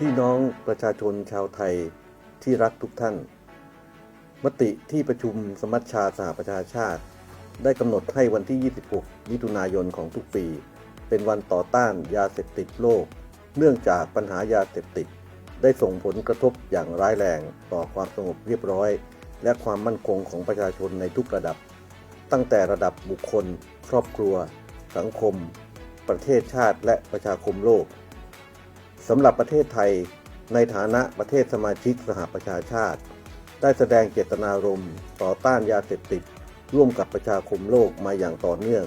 พี่น้องประชาชนชาวไทยที่รักทุกท่าน มติที่ประชุมสมัชชาสหประชาชาติ ได้กำหนดให้วันที่ 26 มิถุนายนของทุกปี เป็นวันต่อต้านยาเสพติดโลก เนื่องจากปัญหายาเสพติด ได้ส่งผลกระทบอย่างร้ายแรงต่อความสงบเรียบร้อย และความมั่นคงของประชาชนในทุกระดับ ตั้งแต่ระดับบุคคล ครอบครัว สังคม ประเทศชาติและประชาคมโลก สำหรับประเทศไทยในฐานะประเทศสมาชิกสหประชาชาติ ได้แสดงเจตนารมณ์ต่อต้านยาเสพติด ร่วมกับประชาคมโลกมาอย่างต่อเนื่อง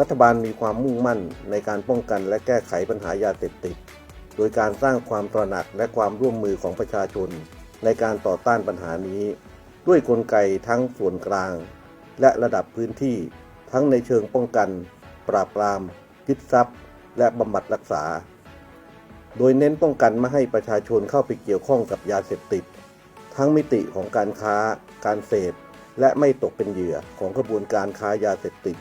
รัฐบาลมีความมุ่งมั่นในการป้องกันและแก้ไขปัญหายาเสพติด โดยการสร้างความตระหนักและความร่วมมือของประชาชน ในการต่อต้านปัญหานี้ ด้วยกลไกทั้งส่วนกลาง และระดับพื้นที่ทั้งในเชิงป้องกัน ปราบปรามยึดทรัพย์ และบำบัดรักษา โดยเน้นป้องกันไม่ให้ประชาชนเข้าไปเกี่ยวข้องกับยาเสพติด ทั้งมิติของการค้า การเสพ และไม่ตกเป็นเหยื่อของกระบวนการค้ายาเสพติด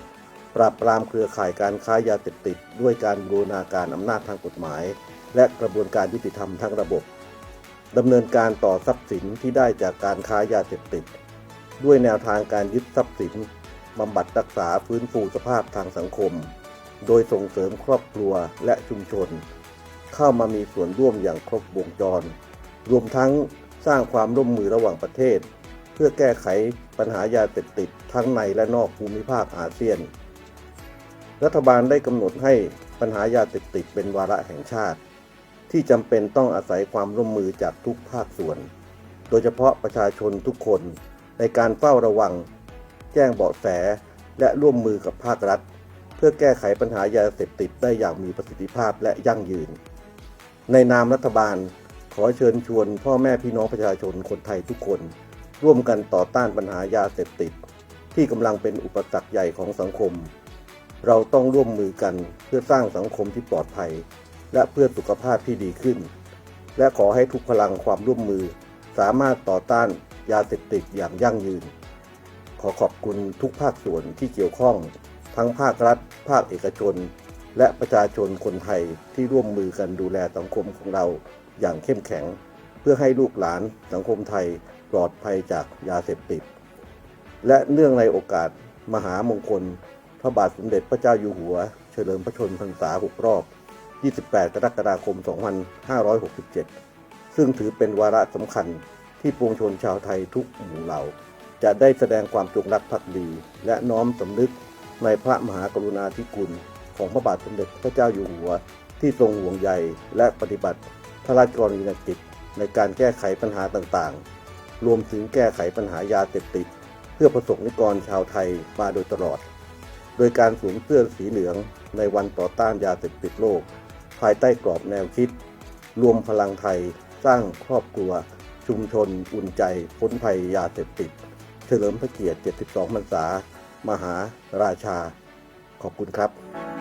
ปราบปรามเครือข่ายการค้ายาเสพติด ด้วยการบูรณาการอำนาจทางกฎหมาย และกระบวนการยุติธรรมทั้งระบบดำเนินการต่อทรัพย์สินที่ได้จากการค้ายาเสพติด ด้วยแนวทางการยึดทรัพย์สินบำบัดรักษาฟื้นฟูสภาพทางสังคม โดยส่งเสริมครอบครัวและชุมชน เข้ามามีส่วนร่วมอย่างครบวงจร รวมทั้งสร้างความร่วมมือระหว่างประเทศ เพื่อแก้ไขปัญหายาเสพติดทั้งในและนอกภูมิภาคอาเซียน รัฐบาลได้กำหนดให้ปัญหายาเสพติดเป็นวาระแห่งชาติ ที่จำเป็นต้องอาศัยความร่วมมือจากทุกภาคส่วน โดยเฉพาะประชาชนทุกคนในการเฝ้าระวัง แจ้งเบาะแส และร่วมมือกับภาครัฐ เพื่อแก้ไขปัญหายาเสพติดได้อย่างมีประสิทธิภาพและยั่งยืน ในนามรัฐบาล ขอเชิญชวนพ่อแม่พี่น้องประชาชนคนไทยทุกคน ร่วมกันต่อต้านปัญหายาเสพติด ที่กำลังเป็นอุปสรรคใหญ่ของสังคม เราต้องร่วมมือกันเพื่อสร้างสังคมที่ปลอดภัย และเพื่อสุขภาพที่ดีขึ้น และขอให้ทุกพลังความร่วมมือ สามารถต่อต้านยาเสพติดอย่างยั่งยืน ขอขอบคุณทุกภาคส่วนที่เกี่ยวข้อง ทั้งภาครัฐ ภาคเอกชน และประชาชนคนไทยที่ร่วมมือกันดูแลสังคมของเราอย่างเข้มแข็ง เพื่อให้ลูกหลานสังคมไทยปลอดภัยจากยาเสพติด และเนื่องในโอกาสมหามงคล พระบาทสมเด็จพระเจ้าอยู่หัว เฉลิมพระชนมพรรษา6รอบ 28 กรกฎาคม 2567 ซึ่งถือเป็นวาระสำคัญที่ปวงชนชาวไทยทุกหมู่เหล่า จะได้แสดงความจงรักภักดี และน้อมสำนึกในพระมหากรุณาธิคุณ ของพระบาทสมเด็จพระเจ้าอยู่หัว ที่ทรงห่วงใยและปฏิบัติพระราชกรณียกิจในการแก้ไขปัญหาต่างๆ รวมถึงแก้ไขปัญหายาเสพติด เพื่อประสบนิกรชาวไทยมาโดยตลอด โดยการสวมเสื้อสีเหลืองในวันต่อต้านยาเสพติดโลก ภายใต้กรอบแนวคิด รวมพลังไทยสร้างครอบครัว ชุมชน อุ่นใจพ้นภัยยาเสพติด เฉลิมพระเกียรติ 72 พรรษา มหาราชา ขอบคุณครับ